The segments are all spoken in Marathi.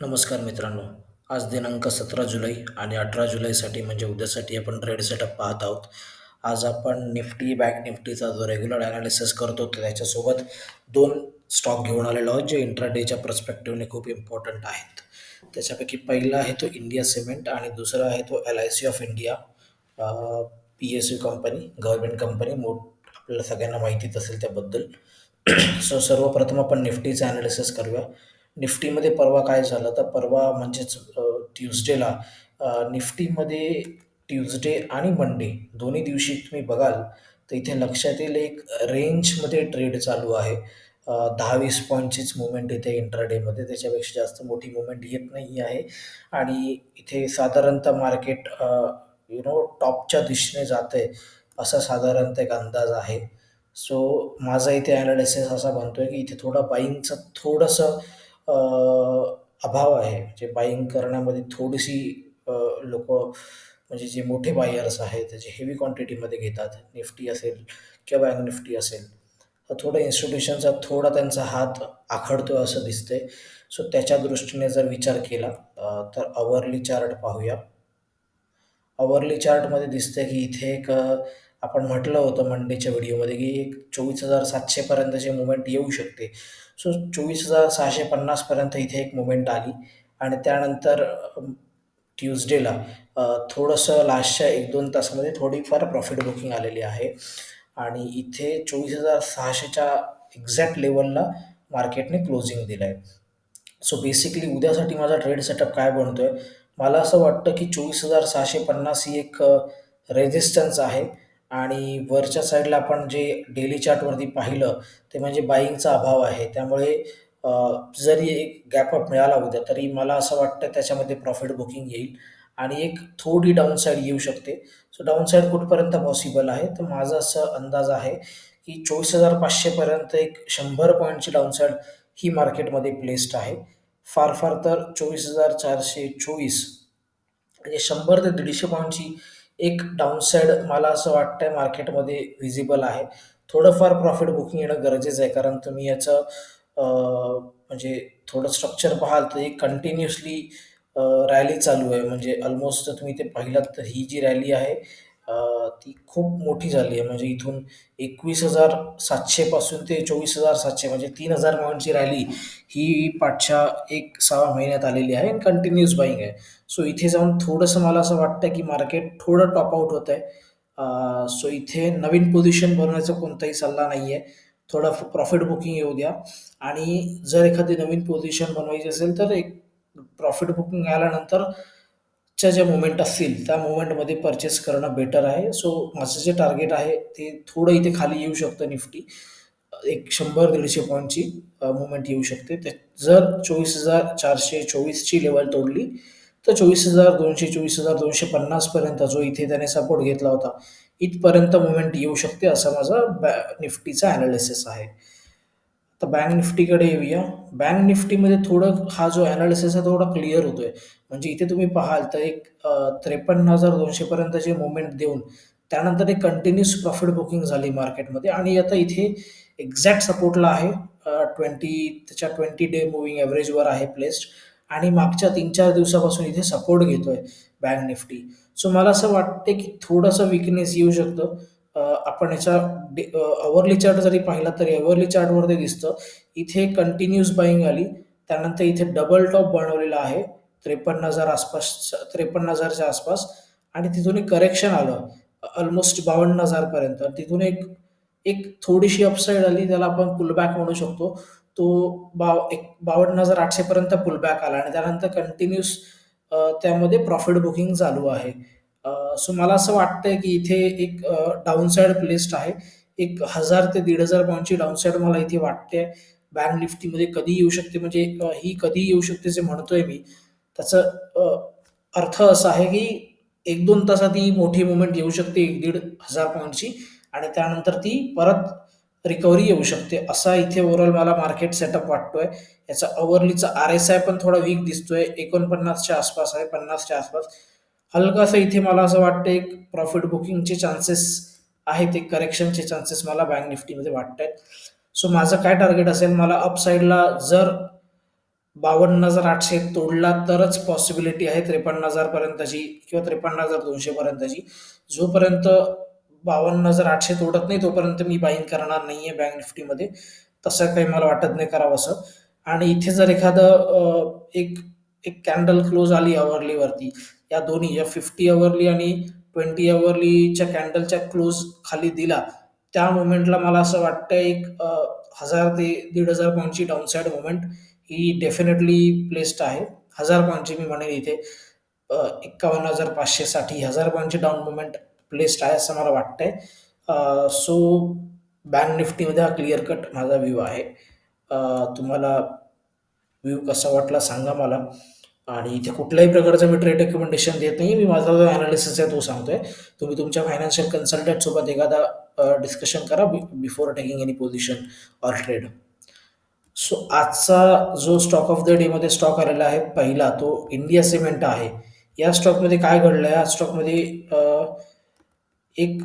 नमस्कार मित्रांनो. आज दिनांक सतरा जुलै आणि अठरा जुलैसाठी म्हणजे उद्यासाठी आपण ट्रेड सेटअप पाहत आहोत. आज आपण निफ्टी बँक निफ्टीचा जो रेग्युलर ॲनालिसिस करतो तर त्याच्यासोबत दोन स्टॉक घेऊन आलेलो आहोत जे इंट्राडेच्या पर्स्पेक्टिव्हने खूप इम्पॉर्टंट आहेत. त्याच्यापैकी पहिला आहे तो इंडिया सिमेंट आणि दुसरा आहे तो L I C of India P S U company government company मोठ आपल्याला सगळ्यांना माहितीच असेल त्याबद्दल. सो सर्वप्रथम आपण निफ्टीचं ॲनालिसिस करूया. निफ्टीमध्ये परवा काय झालं तर परवा म्हणजेच ट्युजडेला निफ्टीमध्ये ट्युजडे आणि मंडे दोन्ही दिवशी तुम्ही बघाल तर इथे लक्षात येईल एक रेंजमध्ये ट्रेड चालू आहे. दहा वीस पॉईंटचीच मुवमेंट इथे इंट्राडेमध्ये त्याच्यापेक्षा जास्त मोठी मुवमेंट येत नाही आहे. आणि इथे साधारणतः मार्केट यु नो टॉपच्या दिशेने जाते असा साधारणतः एक अंदाज आहे. सो माझा इथे ॲनालिसिस असा बनतो आहे की इथे थोडं बाईंगचं थोडंसं अभाव आहे. म्हणजे बाईंग करण्यामध्ये थोडीशी लोक म्हणजे जे मोठे बायर्स आहेत, जे हेवी क्वांटिटीमध्ये घेतात, निफ्टी असेल किंवा बँक निफ्टी असेल, तर थोडं इन्स्टिट्यूशनचा थोडा त्यांचा हात आखडतो असं दिसतंय. सो त्याच्या दृष्टीने जर विचार केला तर अवरली चार्ट पाहूया. अवरली चार्टमध्ये दिसतंय की इथे एक आपण म्हटलं होतं मंडेच्या व्हिडिओमध्ये की एक चोवीस हजार सातशेपर्यंतचे मुवमेंट येऊ शकते. सो चोवीस हजार सहाशे पन्नासपर्यंत इथे एक मुवमेंट आली आणि त्यानंतर ट्यूजडेला थोडंसं लास्टच्या 1-2 तासामध्ये थोडीफार प्रॉफिट बुकिंग आलेली आहे. आणि इथे 24,600च्या एक्झॅक्ट लेवलला मार्केटने क्लोजिंग आहे सो बेसिकली उद्यासाठी माझा ट्रेड सेटअप काय बनतोय, मला असं वाटतं की 24,650 ही एक रेझिस्टन्स आहे. आणि वरच्या साईडला आपण जे डेली चार्टवरती पाहिलं, ते म्हणजे बाईंगचा अभाव आहे. त्यामुळे जरी एक गॅपअप मिळाला उद्या, तरी मला असं वाटतं त्याच्यामध्ये प्रॉफिट बुकिंग येईल आणि एक थोडी डाऊनसाईड येऊ शकते. सो डाऊनसाईड कुठपर्यंत पॉसिबल आहे, तर माझा असं अंदाज आहे की चोवीस हजार पाचशेपर्यंत एक शंभर पॉईंटची डाऊनसाईड ही मार्केटमध्ये प्लेस्ड आहे. फार फार तर 24,424 म्हणजे शंभर ते दीडशे पॉईंटची एक डाऊनसाईड मला असं वाटतंय मार्केटमध्ये व्हिजिबल आहे. थोडंफार प्रॉफिट बुकिंग येणं गरजेचं आहे. कारण तुम्ही याचं म्हणजे थोडं स्ट्रक्चर पाहाल तर एक कंटिन्युअसली रॅली चालू आहे. म्हणजे ऑलमोस्ट जर तुम्ही ते पाहिलात तर ही जी रॅली आहे अ, ती खूप मोठी झाली आहे. म्हणजे इथून 21,700 पासून ते 24,700 म्हणजे 3,000 पॉइंटची रॅली ही पाठच्या 1-6 महिन्यात आलेली आहे आणि कंटिन्यूअस बाईंग आहे. सो इथे जाऊन थोडंसं मला असं वाटतं की मार्केट थोडं टॉप आउट होतंय. अ, सो इथे नवीन पोझिशन बनवण्याचा कोणताही सल्ला नाहीये. थोडं प्रॉफिट बुकिंग येऊ द्या आणि जर एखादी नवीन पोझिशन बनवायची असेल तर एक प्रॉफिट बुकिंग आल्यानंतर च्या ज्या मोमेंट असतील त्या मुवमेंटमध्ये परचेस करणं बेटर आहे. सो माझं जे टार्गेट आहे ते थोडं इथे खाली येऊ शकतं निफ्टी. एक 100-150 पॉइंटची मुवमेंट येऊ शकते. ते जर चोवीस हजार चारशे चोवीसची लेवल तोडली, तर चोवीस हजार दोनशे चोवीस हजार दोनशे पन्नासपर्यंत जो इथे त्याने सपोर्ट घेतला होता, इथपर्यंत मुवमेंट येऊ शकते असा माझा बॅ निफ्टीचा ॲनालिसिस आहे. तर बँक निफ्टीकडे येऊया. बँक निफ्टीमध्ये थोडं हा जो ॲनालिसिस आहे थोडा क्लिअर होतोय. म्हणजे इथे तुम्ही पाहाल तर एक अ, 53,200 पर्यंतची मुवमेंट देऊन त्यानंतर एक कंटिन्युअस प्रॉफिट बुकिंग झाली मार्केटमध्ये आणि आता इथे एक्झॅक्ट सपोर्टला आहे. ट्वेंटी त्याच्या 20 डे मुव्हिंग ॲव्हरेजवर आहे प्लेस्ड आणि मागच्या 3-4 दिवसापासून इथे सपोर्ट घेतोय बँक निफ्टी. सो मला असं वाटते की थोडंसं विकनेस येऊ शकतं. आपण ह्याच्या डे अवरली चार्ट जरी पाहिला तरी अवरली चार्टवरती दिसतं. इथे कंटिन्यूअस बाईंग आली. त्यानंतर इथे डबल टॉप बनवलेला आहे. 53,000 आसपास 53,000च्या आसपास आणि तिथून एक करेक्शन आलं. ऑलमोस्ट बावन्न हजारपर्यंत तिथून एक एक थोडीशी अपसाईड आली. त्याला आपण पुलबॅक म्हणू शकतो. तो बाव एक बावन्न हजार आठशेपर्यंत पुलबॅक आला आणि त्यानंतर कंटिन्यूअस त्यामध्ये प्रॉफिट बुकिंग चालू आहे. सो मला असं वाटतंय की इथे एक डाऊनसाईड प्लेस्ड आहे. एक हजार ते दीड हजार पॉईंटची डाऊनसाईड मला इथे वाटते. बँक निफ्टीमध्ये कधी येऊ शकते म्हणजे ही कधी येऊ शकते जे म्हणतोय मी, त्याचं अर्थ असा आहे की 1-2 तासात ही मोठी मुवमेंट येऊ शकते एक दीड हजार पॉईंटची आणि त्यानंतर ती परत रिकव्हरी येऊ शकते. असा इथे ओव्हरऑल मला मार्केट सेटअप वाटतोय. याचा ओव्हरलीचा आर-एस-आय पण थोडा वीक दिसतोय. 49च्या आसपास आहे, 50च्या आसपास. हलकासा इथे मला असं वाटतं एक प्रॉफिट बुकिंगचे चान्सेस आहेत. एक करेक्शनचे चान्सेस मला बँक निफ्टीमध्ये वाटत आहेत सो माझं काय टार्गेट असेल, मला अपसाईडला जर बावन्न हजार आठशे तोडला तरच पॉसिबिलिटी आहे त्रेपन्न हजारपर्यंतची किंवा त्रेपन्न हजार दोनशेपर्यंतची. जोपर्यंत बावन्न हजार आठशे तोडत नाही तोपर्यंत मी बाईंग करणार नाही आहे बँक निफ्टीमध्ये तसं काही मला वाटत नाही करावं असं आणि इथे जर एखादं एक एक कॅन्डल क्लोज आली आवरलीवरती या दोन्ही या फिफ्टी अवरली आणि ट्वेंटी अवरलीच्या कॅन्डलच्या क्लोज खाली दिला. त्या मुमेंटला मला असं वाटतं एक हजार ते दीड हजार पॉईंटची डाऊनसाईड मुमेंट ही डेफिनेटली प्लेस्ड आहे. हजार पॉईंटची मी म्हणेन इथे एक्कावन्न हजार पाचशे साठी हजार पॉईंटची डाऊन मुवमेंट प्लेस्ड आहे असं मला वाटतंय. सो बँक निफ्टीमध्ये हा क्लिअर कट माझा व्ह्यू आहे. तुम्हाला व्ह्यू कसा वाटला सांगा मला. आणि इथे कुठल्याही प्रकारचं मी ट्रेड रेकमेंडेशन देत नाही मी माझा जो ॲनालिसिस आहे तो सांगतोय. तुम्ही तुमच्या फायनान्शियल कन्सल्टंटसोबत एखादा डिस्कशन करा before taking any position or trade so आजचा जो स्टॉक ऑफ द डेमध्ये स्टॉक आलेला आहे पहिला तो इंडिया सिमेंट आहे. या स्टॉकमध्ये काय घडलं आहे या स्टॉकमध्ये एक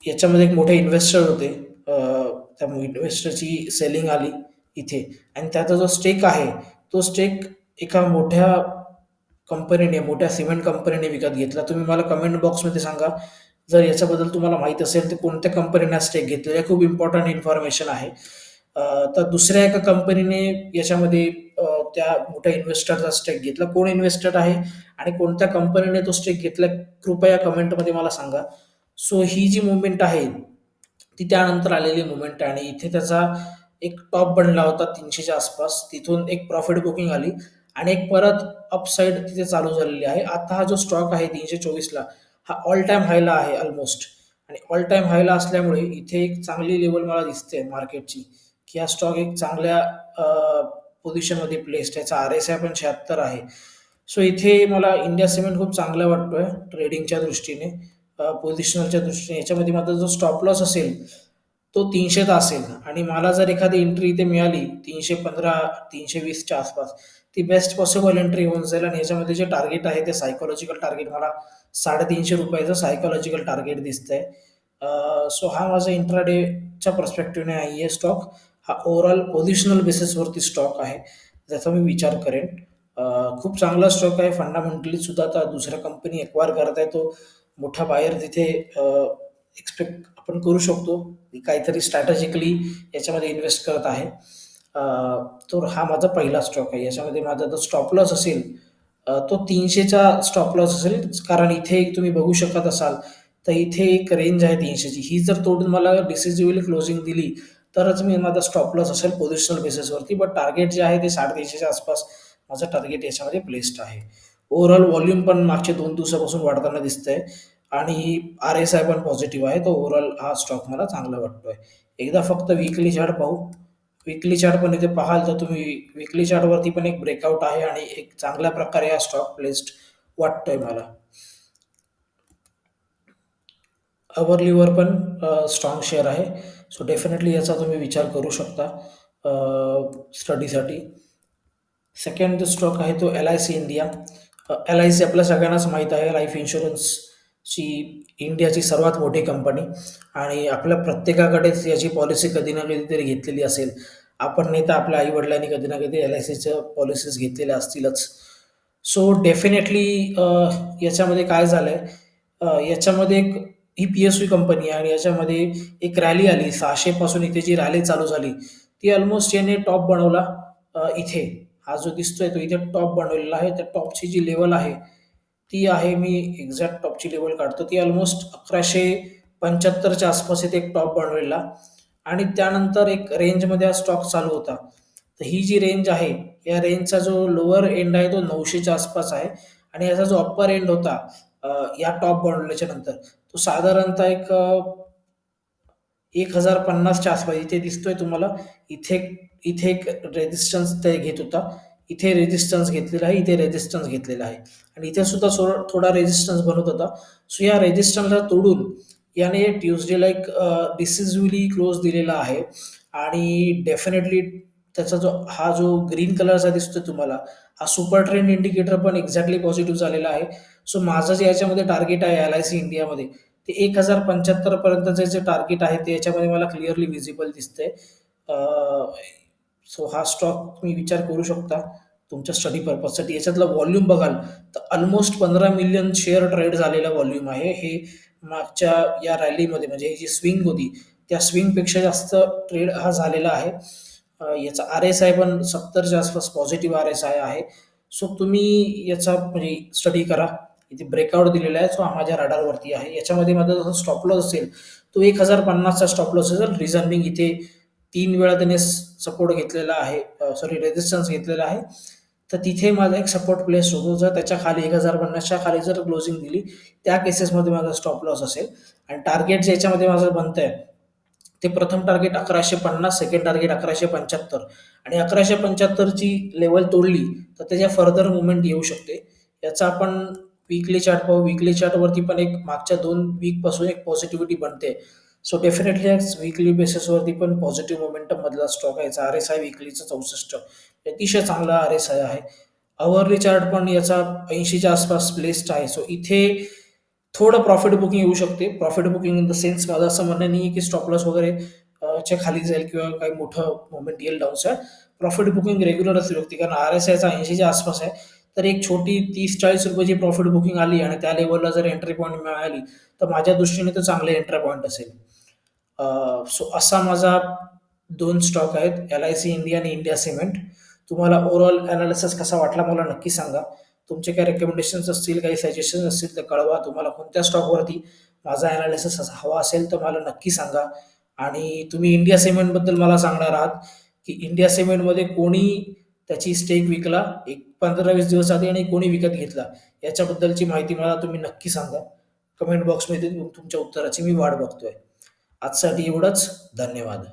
याच्यामध्ये एक मोठे इन्व्हेस्टर होते. त्या इन्व्हेस्टरची सेलिंग आली इथे. आणि त्याचा जो स्टेक आहे तो स्टेक एका मोठ्या कंपनीने मोठ्या सिमेंट कंपनीने विकत घेतला. तुम्ही मला कमेंट बॉक्समध्ये सांगा. जर याच्याबद्दल तुम्हाला माहीत असेल तर कोणत्या कंपनीने हा स्टेक घेतलेला खूप इम्पॉर्टंट इन्फॉर्मेशन आहे. तर दुसऱ्या एका कंपनीने याच्यामध्ये त्या मोठ्या इन्व्हेस्टरचा स्टेक घेतला. कोण इन्व्हेस्टर आहे आणि कोणत्या कंपनीने तो स्टेक घेतला कृपया कमेंटमध्ये मला सांगा. सो ही जी मुवमेंट आहे ती त्यानंतर आलेली मुवमेंट आहे. आणि इथे त्याचा एक टॉप बनला होता तीनशेच्या आसपास. तिथून एक प्रॉफिट बुकिंग आली. आणि एक परत अपसाईड तिथे चालू झालेली आहे. आता हा जो स्टॉक आहे तीनशे चोवीसला हा ऑल टाइम हायला आहे ऑलमोस्ट आणि ऑल टाइम हायला असल्यामुळे इथे एक चांगली लेवल मला दिसते मार्केटची की हा स्टॉक एक चांगल्या पोझिशनमध्ये प्लेस्ड आहे. याचा आर एस आय पण शहात्तर आहे. सो इथे मला इंडिया सिमेंट खूप चांगला वाटतोय ट्रेडिंगच्या दृष्टीने पोझिशनलच्या दृष्टीने. याच्यामध्ये माझा जो स्टॉप लॉस असेल तो तीनशेचा असेल. आणि मला जर एखादी एंट्री इथे मिळाली तीनशे पंधरा तीनशे वीसच्या आसपास ती बेस्ट पॉसिबल एंट्री होऊन जाईल आणि याच्यामध्ये जे टार्गेट आहे ते सायकोलॉजिकल टार्गेट मला साडेतीनशे रुपयाचं सायकोलॉजिकल टार्गेट दिसतंय. सो हा माझा इंट्राडेच्या पर्स्पेक्टिव्हने आहे हे स्टॉक हा ओव्हरऑल पोझिशनल बेसिसवरती स्टॉक आहे ज्याचा मी विचार करेन. खूप चांगला स्टॉक आहे. फंडामेंटली सुद्धा आता दुसऱ्या कंपनी एक्वायर करत आहे तो मोठा बाहेर तिथे एक्सपेक्ट आपण करू शकतो. काहीतरी स्ट्रॅटेजिकली याच्यामध्ये इन्व्हेस्ट करत आहे. तर हा माझा पहिला स्टॉक आहे. याच्यामध्ये माझा जो स्टॉप लॉस असेल तो तीनशेचा स्टॉप लॉस असेल. कारण इथे एक तुम्ही बघू शकत असाल तर इथे एक रेंज आहे तीनशेची. ही जर तोडून मला डिसिजिव्हली क्लोजिंग दिली तरच मी माझा स्टॉप लॉस असेल पोझिशनल बेसिसवरती बट टार्गेट जे आहे ते साडेतीनशेच्या आसपास माझं टार्गेट याच्यामध्ये प्लेस्ड आहे. ओव्हरऑल व्हॉल्यूम पण मागच्या दोन दिवसापासून वाढताना दिसतंय. आणि आर एस आय पण पॉझिटिव्ह आहे. तर ओव्हरऑल हा स्टॉक मला चांगला वाटतोय. एकदा फक्त वीकली चार्ट पाहू. विकली चार्ट पण इथे पाहाल तर तुम्ही विकली चार्टवरती पण एक ब्रेकआउट आहे आणि एक चांगल्या प्रकारे हा स्टॉक प्लेस्ड वाटतोय मला. अवरलीवर पण स्ट्रॉंग शेअर आहे. सो डेफिनेटली याचा तुम्ही विचार करू शकता स्टडीसाठी सेकंड जो स्टॉक आहे तो L I C India L I C आपल्या सगळ्यांनाच माहीत आहे. लाईफ इन्शुरन्स ची इंडियाची सर्वात मोठी कंपनी आणि आपल्या प्रत्येकाकडेच याची पॉलिसी कधी ना कधीतरी घेतलेली असेल. आपण नाही तर आपल्या आईवडिलांनी कधी ना कधी एल आय सीच्या पॉलिसीज घेतलेल्या असतीलच. सो डेफिनेटली याच्यामध्ये काय झालं आहे याच्यामध्ये एक ही पी एस यू कंपनी आहे आणि याच्यामध्ये एक रॅली आली. सहाशेपासून इथे जी रॅली चालू झाली ती ऑलमोस्ट याने टॉप बनवला इथे. हा जो दिसतोय तो इथे टॉप बनवलेला आहे. त्या टॉपची जी लेवल आहे ती आहे मी एक्झॅक्ट टॉपची लेवल काढतो. ती ऑलमोस्ट अकराशे पंच्याहत्तरच्या आसपास इथे एक टॉप बनवलेला आणि त्यानंतर एक रेंजमध्ये हा स्टॉक चालू होता. तर ही जी रेंज आहे या रेंजचा जो लोअर एंड आहे तो नऊशेच्या आसपास आहे. आणि याचा जो अप्पर एंड होता या टॉप बनवल्याच्या नंतर तो साधारणतः एक एक हजार पन्नासच्या आसपास इथे दिसतोय तुम्हाला इथे इथे एक रेजिस्टन्स ते घेत होता. इथे रेजिस्टन्स घेतलेला आहे इथे रेजिस्टन्स घेतलेला आहे. आणि इथे सुद्धा थोडा रेजिस्टन्स बनत होता. सो या रेजिस्टन्सला तोडून याने ट्युजडेला एक डिसिजिव्हली क्लोज दिलेला आहे. आणि डेफिनेटली त्याचा जो हा जो ग्रीन कलरचा दिसतोय तुम्हाला हा सुपर ट्रेंड इंडिकेटर पण एक्झॅक्टली पॉझिटिव्ह झालेला आहे. सो माझं जे याच्यामध्ये टार्गेट आहे एल आय सी इंडियामध्ये ते एक हजार पंच्याहत्तर पर्यंतचे जे टार्गेट आहे ते याच्यामध्ये मला क्लिअरली विजिबल दिसतंय. सो हा स्टॉक तुम्ही विचार करू शकता. तुमच्या स्टडी पर्पजसाठी याच्यातलं व्हॉल्यूम बघाल तर ऑलमोस्ट पंधरा मिलियन शेअर ट्रेड झालेला व्हॉल्यूम आहे. हे मागच्या या रॅलीमध्ये म्हणजे ही जी स्विंग होती त्या स्विंगपेक्षा जास्त ट्रेड हा झालेला आहे. याचा आर एस आय पण सत्तरच्या आसपास पॉझिटिव्ह आर एस आय आहे. सो तुम्ही याचा म्हणजे स्टडी करा. इथे ब्रेकआउट दिलेला आहे. सो हा माझ्या रडारवरती आहे. याच्यामध्ये माझा जसं स्टॉप लॉस असेल तो एक हजार पन्नासचा स्टॉप लॉस असेल. रिझन इथे तीन वेळा त्याने सपोर्ट घेतलेला आहे. सॉरी रेजिस्टन्स घेतलेला आहे. तर तिथे माझा एक सपोर्ट प्लेस होतो जर त्याच्याखाली एक हजार पन्नासच्या खाली जर क्लोजिंग दिली त्या केसेसमध्ये माझा स्टॉप लॉस असेल. आणि टार्गेट जे याच्यामध्ये माझं बनतं आहे ते प्रथम टार्गेट अकराशे पन्नास सेकंड टार्गेट अकराशे पंच्याहत्तर. आणि अकराशे पंच्याहत्तरची लेवल तोडली तर त्याच्या फर्दर मुवमेंट येऊ शकते. याचा आपण वीकली चार्ट पाहू. वीकली चार्टवरती पण एक मागच्या दोन वीकपासून एक पॉझिटिव्हिटी बनते. सो डेफिनेटली वीकली बेसिसवरती पण पॉझिटिव्ह मोमेंटम मधला स्टॉक आहे. आर एस आय वीकलीचं चौसष्ट. अतिशय चांगला आर एस आय आहे. अवरली चार्ट पण याचा ऐंशीच्या आसपास प्लेस्ड आहे. सो इथे थोडं प्रॉफिट बुकिंग येऊ शकते. Profit booking in the sense माझं असं म्हणणं नाही की स्टॉप लॉस वगैरे च्या खाली जाईल किंवा काही मोठं मोमेंट येईल डाऊन प्रॉफिट बुकिंग रेग्युलर असू शकते. कारण आर एस आयचा ऐंशीच्या आसपास आहे. तर एक छोटी तीस चाळीस रुपयाची प्रॉफिट बुकिंग आली आणि त्या लेवलला जर एंट्री पॉईंट मिळाली तर माझ्या दृष्टीने तो चांगले एंट्री पॉईंट असेल. सो असा माझा दोन स्टॉक आहेत. एल आय सी इंडिया आणि इंडिया सिमेंट तुम्हाला ओव्हरऑल अनालिसिस कसा वाटला मला नक्की सांगा. तुमचे काही रेकमेंडेशन्स असतील काही सजेशन्स असतील तर कळवा. तुम्हाला कोणत्या स्टॉकवरती माझा अनालिसिस हवा असेल तर मला नक्की सांगा. आणि तुम्ही इंडिया सिमेंटबद्दल मला सांगणार आहात की इंडिया सिमेंटमध्ये कोणी त्याची स्टेक विकला एक पंधरा वीस दिवस आधी आणि कोणी विकत घेतला याच्याबद्दलची माहिती मला तुम्ही नक्की सांगा. कमेंट बॉक्समध्ये तुमच्या उत्तराची मी वाट बघतोय. आजसाठी एवढंच. धन्यवाद.